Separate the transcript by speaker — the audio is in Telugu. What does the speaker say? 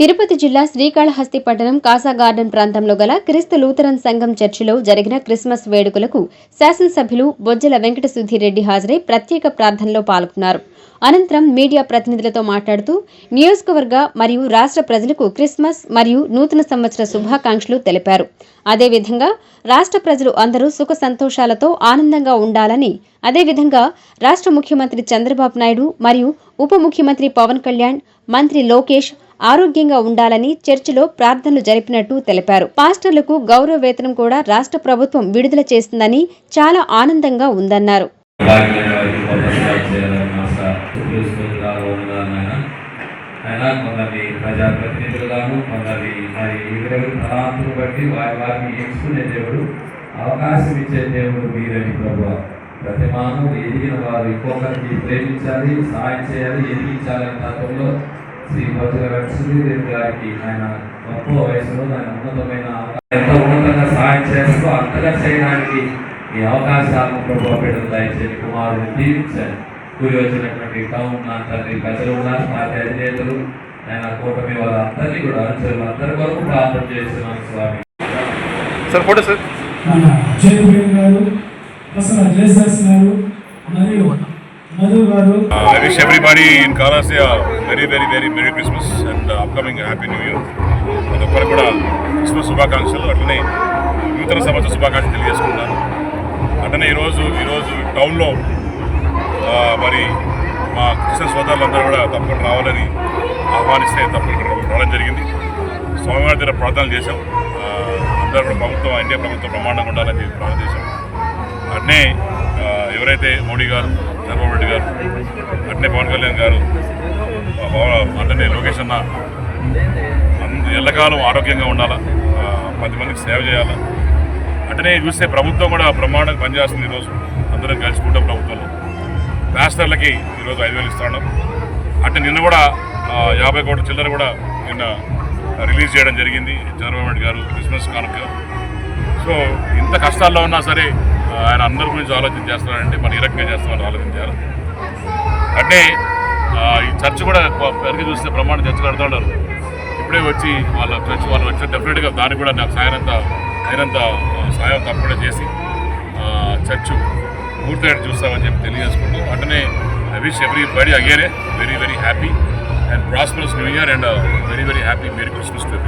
Speaker 1: తిరుపతి జిల్లా శ్రీకాళహస్తి పట్టణం కాసా గార్డెన్ ప్రాంతంలో గల క్రీస్తు లూథరన్ సంఘం చర్చిలో జరిగిన క్రిస్మస్ వేడుకలకు శాసనసభ్యులు బొజ్జల వెంకట సుధీరెడ్డి హాజరై ప్రత్యేక ప్రార్థనలో పాల్గొన్నారు. అనంతరం మీడియా ప్రతినిధులతో మాట్లాడుతూ నియోజకవర్గ మరియు రాష్ట్ర ప్రజలకు క్రిస్మస్ మరియు నూతన సంవత్సర శుభాకాంక్షలు తెలిపారు. అదేవిధంగా రాష్ట్ర ప్రజలు అందరూ సుఖ సంతోషాలతో ఆనందంగా ఉండాలని అదేవిధంగా రాష్ట్ర ముఖ్యమంత్రి చంద్రబాబు నాయుడు మరియు ఉప ముఖ్యమంత్రి పవన్ కళ్యాణ్ మంత్రి లోకేష్ ఆరోగ్యంగా ఉండాలని చర్చిలో ప్రార్థనలు జరిపినట్టు తెలిపారు. పాస్టర్లకు గౌరవ వేతనం కూడా రాష్ట్ర ప్రభుత్వం విడుదల చేస్తుందని చాలా ఆనందంగా ఉందన్నారు.
Speaker 2: ప్రజాప్రతినిధులుగాను మరి తలాంతులు బట్టి వారి వారిని ఎంచుకునే దేవుడు అవకాశం ఇచ్చే దేవుడు మీరని ప్రభు ప్రతి మానవుడు ఎదిగిన వారు ఇంకొకరికి ప్రేమించాలి సహాయం చేయాలి ఎదిగించాలనే తత్వంలో శ్రీ భద్ర సుధీర్ గారికి ఆయన గొప్ప వయసులో ఆయన ఉన్నతమైన ఎంతో ఉన్నతంగా సహాయం చేస్తూ అంతగా చేయడానికి ఈ అవకాశాలను ప్రభావ బిడ్డలు దయచేసి కుమారుని దీవించండి కూలి వచ్చినటువంటి టౌన్ నా తండ్రి ప్రజలు ఉన్నారు పార్టీ అధినేతలు ఆయన కూటమి వాళ్ళందరినీ కూడా అనుచరులు అందరి కొరకు ప్రార్థన చేస్తున్నాను స్వామి.
Speaker 3: Sir photo sir.
Speaker 4: మన జయప్రేమ్ గారు అసలు జయశాస్ గారు మరియు మధు గారు
Speaker 3: I wish everybody in కాలాసియా very very very merry Christmas and upcoming happy new year ప్రతి ఒక్కరు కూడా క్రిస్మస్ శుభాకాంక్షలు. అట్లనే నూతన సంవత్సర శుభాకాంక్షలు తెలియజేసుకుంటాను. అట్లనే ఈరోజు ఈరోజు టౌన్లో మరి మా క్రిస్టియన్ సోదరులందరూ కూడా తప్పకుండా రావాలని ఆహ్వానిస్తే తప్పకుండా రావడం జరిగింది. స్వామివారి దగ్గర ప్రార్థనలు చేశాం. అందరూ కూడా ప్రభుత్వం ఇండియా ప్రభుత్వం ప్రమాణంగా ఉండాలని చెప్పి ప్రార్థన చేశాం. అట్నే ఎవరైతే మోడీ గారు చంద్రబాబు గారు అట్నే పవన్ కళ్యాణ్ గారు ఆ, అట్లనే లోకేష్ అన్న. ఎల్లకాలం ఆరోగ్యంగా ఉండాలా? పది మందికి సేవ చేయాలా? అట్లనే చూస్తే ప్రభుత్వం కూడా బ్రహ్మాండంగా పనిచేస్తుంది ఈరోజు. అందరం కలుసుకుంటాం ప్రభుత్వంలో. ప్యాస్టర్లకి ఈరోజు ఐదు వేలు ఇస్తున్నాం అంటే నిన్న కూడా యాభై కోట్ల చిల్లర కూడా నిన్న రిలీజ్ చేయడం జరిగింది. చంద్రబాబు నాయుడు గారు క్రిస్మస్ కానుక. సో ఇంత కష్టాల్లో ఉన్నా సరే ఆయన అందరి గురించి ఆలోచన చేస్తున్నారంటే మరి ఏ రకంగా చేస్తామని ఆలోచించారు. అంటే ఈ చర్చ్ కూడా పెరిగి చూస్తే ప్రమాణం చర్చ కడుతున్నారు ఇప్పుడే వచ్చి వాళ్ళ చర్చ్ వాళ్ళు వచ్చి డెఫినెట్గా దానికి కూడా నాకు సాయనంత అయినంత సాయం తప్పకుండా చేసి ఆ, చర్చ్ పూర్తయ్యేట్టు చూస్తామని చెప్పి తెలియజేసుకుంటూ అట్లనే I wish everybody అగేనే very very happy and prosperous new year and very very happy merry Christmas to